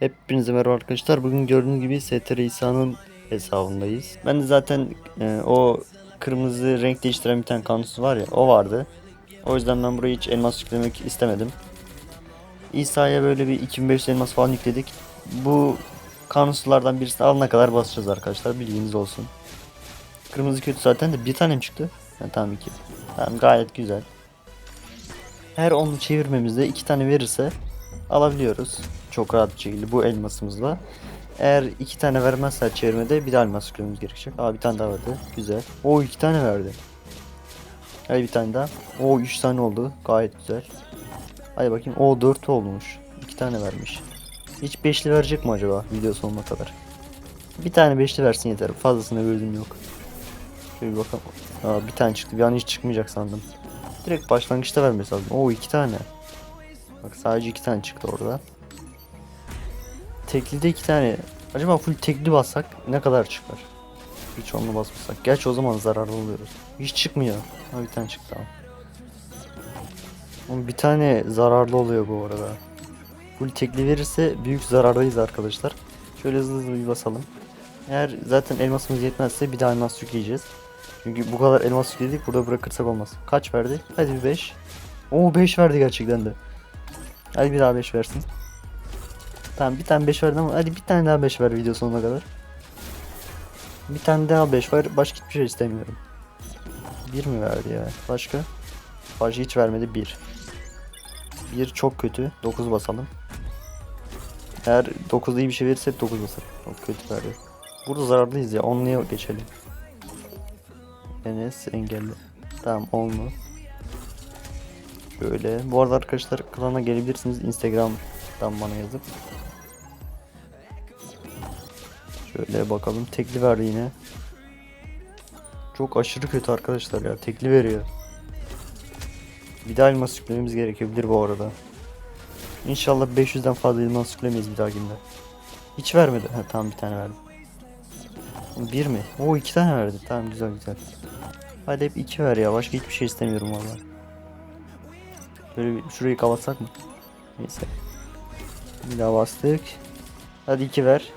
Hepinize merhaba arkadaşlar. Bugün gördüğünüz gibi STR İsa'nın hesabındayız. Ben de zaten e, o kırmızı renk değiştiren bir tane kanusu var ya o vardı. O yüzden ben buraya hiç elmas yüklemek istemedim. İsa'ya böyle bir 2500 elmas falan yükledik. Bu kanuslardan birisini alana kadar basacağız arkadaşlar. Bilginiz olsun. Kırmızı kötü zaten de bir tane mi çıktı? Ha, tamam iki. Tamam gayet güzel. Her onu çevirmemizde iki tane verirse alabiliyoruz. Çok rahat bir şekilde bu elmasımızla. Eğer iki tane vermezse çevirmede bir daha elmas yüklememiz gerekecek. Aa bir tane daha verdi. Güzel. O iki tane verdi. Hadi bir tane daha. O üç tane oldu. Gayet güzel. Hadi bakayım. O dört olmuş. İki tane vermiş. Hiç beşli verecek mi acaba video sonuna kadar? Bir tane beşli versin yeter. Fazlasına gözüm yok. Şöyle bir bakalım. Aa, bir tane çıktı. Bir an hiç çıkmayacak sandım. Direkt başlangıçta vermesi lazım. Oo iki tane. Bak sadece iki tane çıktı orada. Tekli de iki tane. Acaba full tekli bassak ne kadar çıkar? Hiç onunla basmasak. Gerçi o zaman zararlı oluyoruz. Hiç çıkmıyor. Ha bir tane çıktı ama. Bir tane zararlı oluyor bu arada. Full tekli verirse büyük zarardayız arkadaşlar. Şöyle hızlı hızlı bir basalım. Eğer zaten elmasımız yetmezse bir daha elmas yükleyeceğiz. Çünkü bu kadar elmas yükledik burada bırakırsak olmaz. Kaç verdi? Hadi bir 5. Oo 5 verdi gerçekten de. Hadi bir daha 5 versin. Tamam bir tane 5 verdi ama hadi bir tane daha 5 ver video sonuna kadar. Bir tane daha 5 ver. Başka hiçbir şey istemiyorum. 1 mi verdi ya? Başka? Başka hiç vermedi 1. 1 çok kötü. 9 basalım. Eğer 9 iyi bir şey verirse hep 9 basar. Çok kötü verdi. Burada zararlıyız ya. 10'luya geçelim. Enes engelli. Tamam 10 mu? Şöyle. Bu arada arkadaşlar klana gelebilirsiniz Instagram'dan bana yazıp. Şöyle bakalım. Tekli verdi yine. Çok aşırı kötü arkadaşlar ya. Tekli veriyor. Bir daha elmas yüklememiz gerekebilir bu arada. İnşallah 500'den fazla elmas yüklemeyiz bir dahakinde. Hiç vermedi. Ha, tamam bir tane verdi. Bir mi? O iki tane verdi. Tamam güzel güzel. Hadi hep iki ver ya. Başka hiçbir şey istemiyorum valla. Böyle bir şurayı kapatsak mı? Neyse. Bir daha bastık. Hadi iki ver.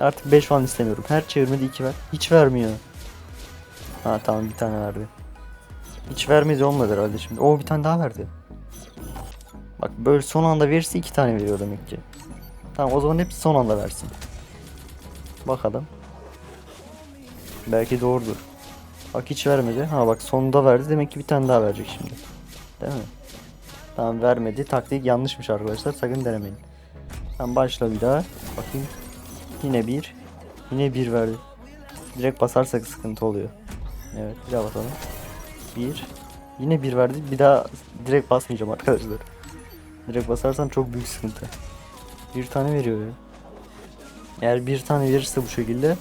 Artık 5 falan istemiyorum. Her çevirmede 2 ver. Hiç vermiyor. Ha tamam bir tane verdi. Hiç vermedi olmadı herhalde şimdi. O bir tane daha verdi. Bak böyle son anda verirse 2 tane veriyor demek ki. Tamam o zaman hepsi son anda versin. Bakalım. Belki doğrudur. Bak hiç vermedi. Ha bak sonunda verdi. Demek ki bir tane daha verecek şimdi. Değil mi? Tamam vermedi. Taktik yanlışmış arkadaşlar. Sakın denemeyin. Tamam başla bir daha. Bakayım. Yine bir. Yine bir verdi. Direkt basarsak sıkıntı oluyor. Evet bir daha basalım. Bir. Yine bir verdi. Bir daha direkt basmayacağım arkadaşlar. Direkt basarsam çok büyük sıkıntı. Bir tane veriyor ya. Eğer bir tane verirse bu şekilde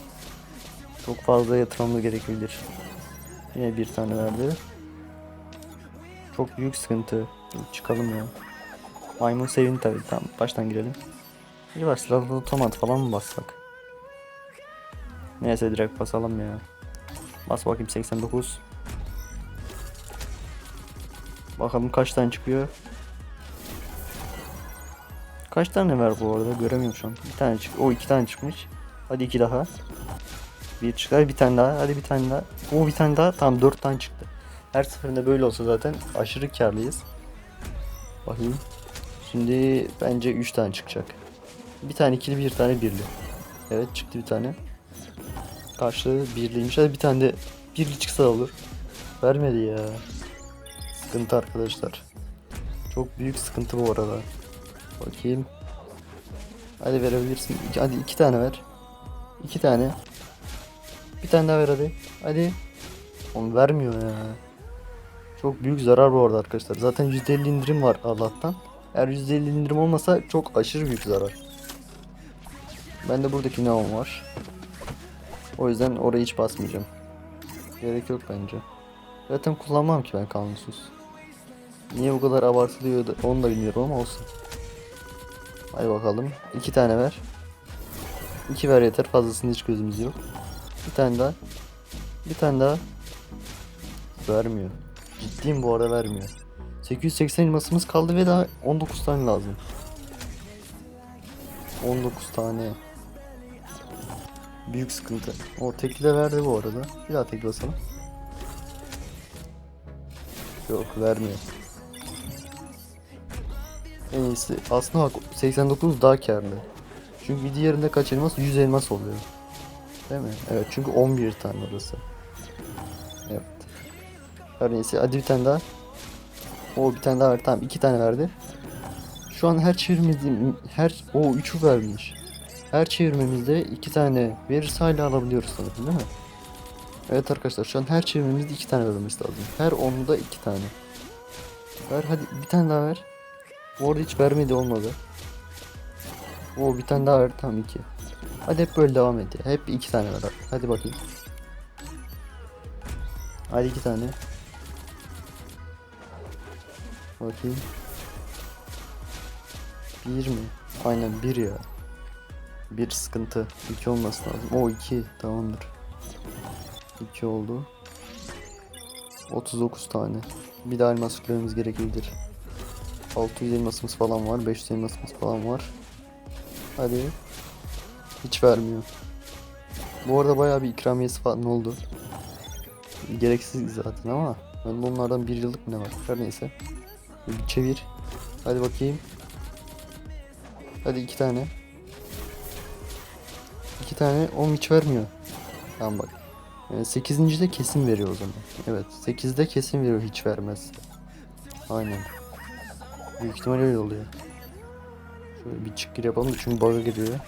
çok fazla yatırmamız gerekebilir. Yine bir tane verdi. Çok büyük sıkıntı. Çıkalım ya. Maymun sevindi tabii. Tamam baştan girelim. Acaba silahlı otomat falan mı bassak? Neyse direkt basalım ya. Bas bakayım 89. Bakalım kaç tane çıkıyor. Kaç tane var bu arada göremiyorum şu an. Bir tane çık. O iki tane çıkmış. Hadi iki daha. Bir çıkar bir tane daha. Hadi bir tane daha. O bir tane daha. Tamam dört tane çıktı. Her seferinde böyle olsa zaten aşırı karlıyız. Bakayım. Şimdi bence 3 tane çıkacak. Bir tane ikili bir tane birli. Evet çıktı bir tane. Karşılığı birliymiş. Hadi bir tane de birli çıksa da olur. Vermedi ya. Sıkıntı arkadaşlar. Çok büyük sıkıntı bu arada. Bakayım. Hadi verebilirsin. Hadi iki tane ver. İki tane. Bir tane daha ver hadi. Hadi. Onu vermiyor ya. Çok büyük zarar bu arada arkadaşlar. Zaten %50 indirim var Allah'tan. Eğer %50 indirim olmasa çok aşırı büyük zarar. Ben de buradaki neon var. O yüzden oraya hiç basmayacağım. Gerek yok bence. Zaten kullanmam ki ben kanunsuz. Niye bu kadar abartılıyor da onu da bilmiyorum ama olsun. Hadi bakalım. İki tane ver. İki ver yeter. Fazlasında hiç gözümüz yok. Bir tane daha. Bir tane daha. Vermiyor. Ciddiyim bu arada vermiyor. 880 elmasımız kaldı ve daha 19 tane lazım. 19 tane. Büyük sıkıntı. O tekli de verdi bu arada. Bir daha tekli basalım. Yok vermiyor. En iyisi aslında bak 89 daha karlı. Çünkü bir diğerinde kaç elmas? 100 elmas oluyor. Değil mi? Evet çünkü 11 tane orası. Evet. Her neyse hadi bir tane daha. O bir tane daha verdi. Tamam iki tane verdi. Şu an her çevirmemizde her o 3'ü vermiş. Her çevirmemizde iki tane verirse hala alabiliyoruz sanırım değil mi? Evet arkadaşlar şu an her çevirmemizde iki tane vermesi lazım. Her onda iki tane. Ver hadi bir tane daha ver. Orada hiç vermedi olmadı. O bir tane daha ver tamam iki. Hadi hep böyle devam et. Hep iki tane ver. Hadi bakayım. Hadi iki tane. Bakayım. Bir mi? Aynen bir ya. Bir sıkıntı. İki olması lazım. O iki. Tamamdır. İki oldu. 39 tane. Bir daha elmas yüklememiz gerekebilir. 600 elmasımız falan var. 500 elmasımız falan var. Hadi. Hiç vermiyor. Bu arada bayağı bir ikramiyesi falan oldu. Gereksiz zaten ama ben onlardan bir yıllık ne var? Her neyse. Bir çevir. Hadi bakayım. Hadi iki tane. İki tane. On hiç vermiyor. Tamam bak. Yani 8. de kesin veriyor o zaman. Evet. 8'de kesin veriyor hiç vermez. Aynen. Büyük ihtimal öyle oluyor. Şöyle bir çık gir yapalım çünkü bug'a giriyor.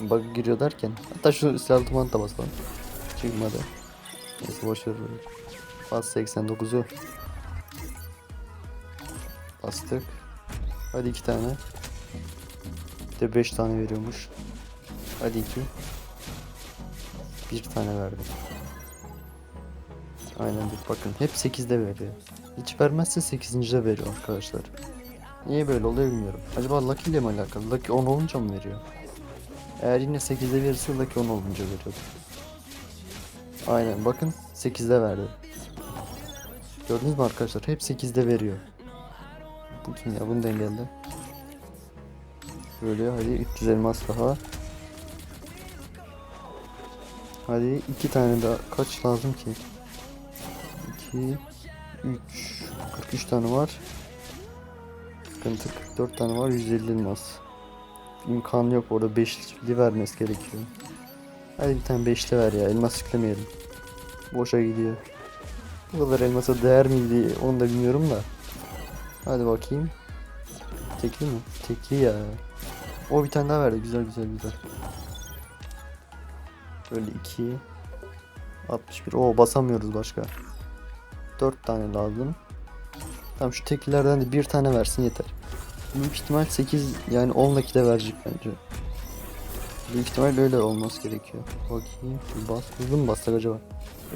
Bug'a giriyor derken. Hatta şu silahlı tumanı da basalım. Çıkmadı. Neyse boş ver böyle. Bas 89'u. Bastık. Hadi iki tane. Bir de 5 tane veriyormuş. Hadi iki. Bir tane verdi. Aynen bir bakın. Hep 8'de veriyor. Hiç vermezse 8.de veriyor arkadaşlar. Niye böyle oluyor bilmiyorum. Acaba Lucky ile mi alakalı? Lucky 10 olunca mı veriyor? Eğer yine 8'de verirse Lucky 10 olunca veriyor. Aynen bakın 8'de verdi. Gördünüz mü arkadaşlar? Hep 8'de veriyor. Bu kim ya? Bunu da engelle. Böyle hadi 300 elmas daha. Hadi iki tane daha. Kaç lazım ki? 2 3 43 tane var. Sıkıntı 44 tane var 150 elmas. İmkanı yok orada 5'li vermesi gerekiyor. Hadi bir tane 5'li ver ya elmas yüklemeyelim. Boşa gidiyor. Bu kadar elmasa değer miydi onu da bilmiyorum da. Hadi bakayım. Tekli mi? Tekli ya. O bir tane daha verdi güzel güzel güzel. Böyle 2 61. Oo basamıyoruz başka. 4 tane lazım. Tamam şu teklilerden de bir tane versin yeter. Büyük ihtimal 8 yani 10 dakikada verecek bence. Büyük ihtimal öyle olması gerekiyor. Bakayım. Bas, hızlı mı bassak acaba?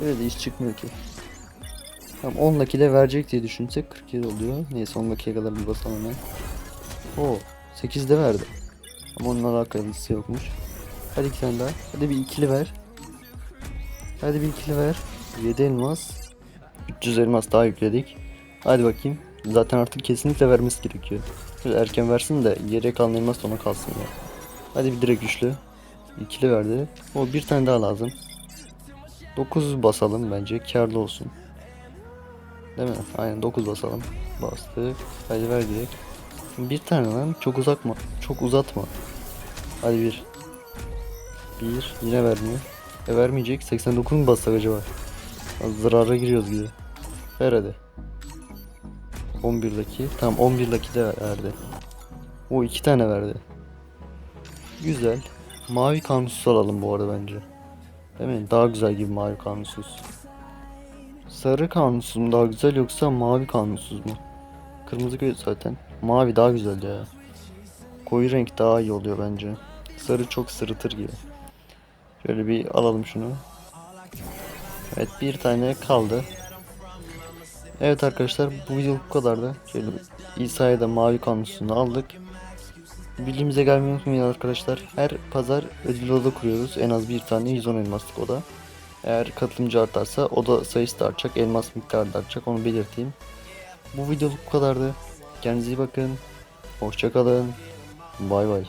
Öyle de hiç çıkmıyor ki. Tamam 10 dakikada verecek diye düşünsek 47 oluyor. Neyse 10 dakikaya kadar bir basalım hemen. Oo 8'de verdi. Ama onunla alakalısı yokmuş. Hadi iki tane daha. Hadi bir ikili ver. Hadi bir ikili ver. 7 elmas. 300 elmas daha yükledik. Hadi bakayım. Zaten artık kesinlikle vermesi gerekiyor. Şöyle erken versin de geriye kalan elmas da ona kalsın ya. Hadi bir direkt güçlü. İkili verdi. O bir tane daha lazım. 9 basalım bence karlı olsun. Değil mi? Aynen 9 basalım. Bastık. Hadi ver direkt. Bir tane lan çok uzatma. Çok uzatma. Hadi bir. Bir. Yine vermiyor. E vermeyecek. 89 mu bassak acaba? Az Zarara giriyoruz gibi. Ver hadi. 11'deki. Tamam 11'deki de verdi. O iki tane verdi. Güzel. Mavi kanunsuz alalım bu arada bence. Değil mi? Daha güzel gibi mavi kanunsuz. Sarı kanunsuz mu daha güzel yoksa mavi kanunsuz mu? Kırmızı göz zaten. Mavi daha güzel ya. Koyu renk daha iyi oluyor bence. Sarı çok sırıtır gibi. Şöyle bir alalım şunu. Evet bir tane kaldı. Evet arkadaşlar bu video bu kadardı. Şöyle İsa'ya da mavi kanusunu aldık. Bildiğimize gelmeyi unutmayın arkadaşlar. Her pazar ödül oda kuruyoruz. En az bir tane 110 elmaslık oda. Eğer katılımcı artarsa oda sayısı da artacak. Elmas miktarı da artacak. Onu belirteyim. Bu videoluk bu kadardı. Kendinize iyi bakın. Hoşçakalın. Bay bay.